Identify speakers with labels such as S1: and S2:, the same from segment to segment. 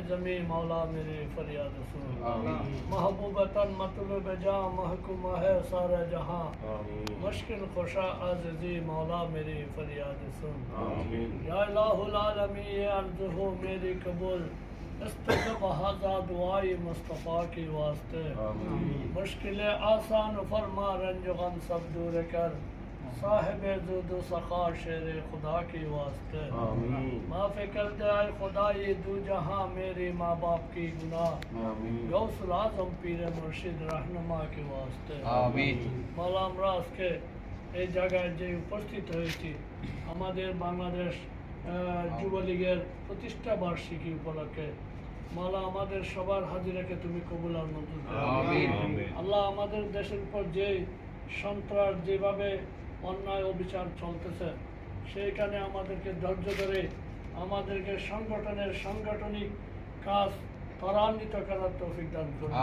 S1: ہے
S2: مولا
S1: فریاد سن۔ محبوب تن مطلب جا ہے
S2: جہاں۔
S1: مشکل خوشا عزیزی مولا میری فریاد سن۔
S2: یا
S1: الہ العالمین یہ عرض ہو میری قبول۔ استجب حضا دعائی مصطفیٰ کی واسطے۔ مشکل
S2: آسان
S1: فرما رنج غم سب دور کر۔ صاحب دود و سخا شیر خدا کی واسطے۔ معاف
S2: کر
S1: جائے خدا یہ دو جہاں میرے ماں باپ کی گناہ۔ غوث العظم پیر
S2: مرشد
S1: رہنما کے واسطے۔ مولا আমরাজ কে এই জায়গায় যে উপস্থিত হয়েছি আমাদের বাংলাদেশ যুবলীগের প্রতিষ্ঠা বার্ষিকী উপলক্ষে মালা আমাদের সবার হাজিরাকে তুমি কবুল আর
S3: নতুন
S1: আল্লাহ আমাদের দেশের উপর যে সন্ত্রাস যেভাবে অন্যায় অবিচার চলতেছে। সেইখানে আমাদেরকে ধৈর্য ধরে আমাদেরকে সংগঠনের সাংগঠনিক কাজ ত্বরান্বিত করার তৌফিক দান করুন।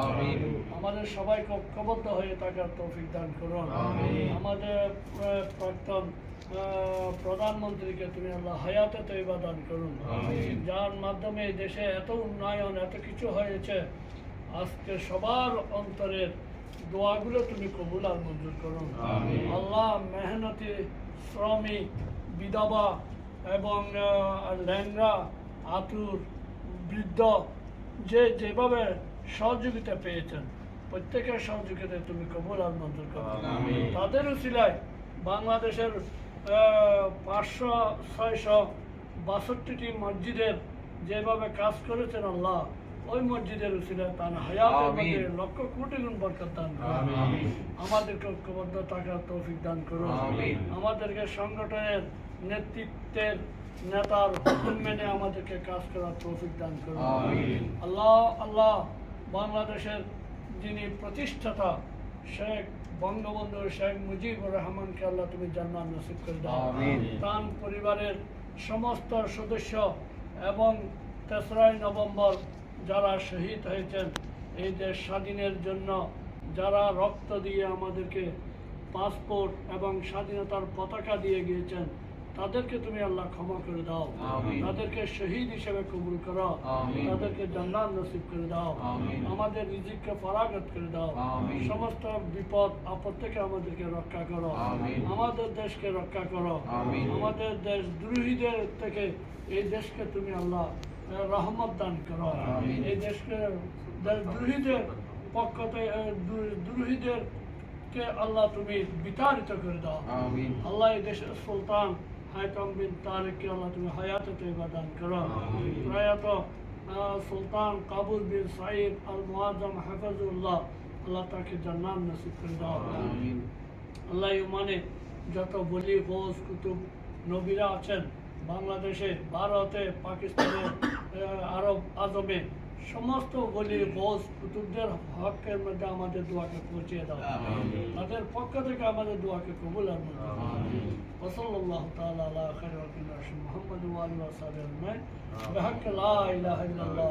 S1: আমাদের সবাইকে ঐক্যবদ্ধ হয়ে থাকার তৌফিক দান করুন। আমাদের প্রাক্তন প্রধানমন্ত্রীকে তুমি আল্লাহ হায়াতে তৈবা দান করুন। যার মাধ্যমে দেশে এত উন্নয়ন এত কিছু হয়েছে। আজকে সবার অন্তরের দোয়াগুলো তুমি কবুল আর মঞ্জুর
S3: আমিন।
S1: আল্লাহ মেহনতি শ্রমিক বিধবা এবং ল্যাংরা আতুর বৃদ্ধ যে যেভাবে সহযোগিতা পেয়েছেন প্রত্যেকের সহযোগিতা তুমি কবুল আর মঞ্জুর করো। তাদের উচিলায় বাংলাদেশের পাঁচশো ছয়শো বাষট্টিটি মসজিদের যেভাবে কাজ করেছেন আল্লাহ ওই মসজিদের উচিলায় তার হায়াতের
S3: আমিন।
S1: মধ্যে লক্ষ কোটি গুণ বরকত দান
S3: আমিন।
S1: আমাদেরকে ঐক্যবদ্ধ থাকার তৌফিক দান
S3: আমিন।
S1: আমাদেরকে সংগঠনের নেতৃত্বের নেতার হুকুম মেনে আমাদেরকে কাজ করার তৌফিক দান করুন আল্লাহ আল্লাহ বাংলাদেশের যিনি প্রতিষ্ঠাতা শেখ বঙ্গবন্ধু শেখ মুজিবুর রহমানকে আল্লাহ তুমি জান্নাত নসিব করে দাও। তার পরিবারের সমস্ত সদস্য এবং তেসরাই নভেম্বর যারা শহীদ হয়েছেন এই দেশ স্বাধীনের জন্য যারা রক্ত দিয়ে আমাদেরকে পাসপোর্ট এবং স্বাধীনতার পতাকা দিয়ে গিয়েছেন তাদেরকে তুমি আল্লাহ ক্ষমা করে দাও। তাদেরকে শহীদ হিসেবে কবুল করো। তাদেরকে জান্নাত নসিব করে দাও। আমাদের রিজিককে ফরাগত করে দাও। সমস্ত বিপদ আপদ থেকে আমাদেরকে রক্ষা করো। আমাদের দেশকে রক্ষা করো। আমাদের দেশ দ্রোহীদের থেকে এই দেশকে তুমি আল্লাহ রহমত দান করো। এই দেশকে দেশ দ্রোহীদের পক্ষ থেকে কে আল্লাহ তুমি বিতাড়িত করে দাও। আল্লাহ এই দেশের সুলতান হায়তম বিন তারেককে আল্লাহ তুমি হায়াতে তৈবা দান করো প্রয়াত সুলতান কাবুল বিন সাইদ আল মুআজ্জম হাফিজুল্লাহ আল্লাহ তাকে জান্নাত নসিব করে দাও। আল্লাহ মানে যত বলি ঘোষ কুতুব নবীরা আছেন বাংলাদেশে ভারতে পাকিস্তানে আহ, আরব আজমে সমস্ত বলি ঘোষ কুতুবদের হকের মধ্যে আমাদের দোয়াকে পৌঁছিয়ে দাও
S3: আমিন।
S1: তাদের পক্ষ থেকে আমাদের দোয়াকে কবুল আর মঞ্জুর করো।
S3: আমিন।
S1: وصلى الله تعالى على خير خلق محمد وآله وصحبه أجمعين بحق لا إله إلا الله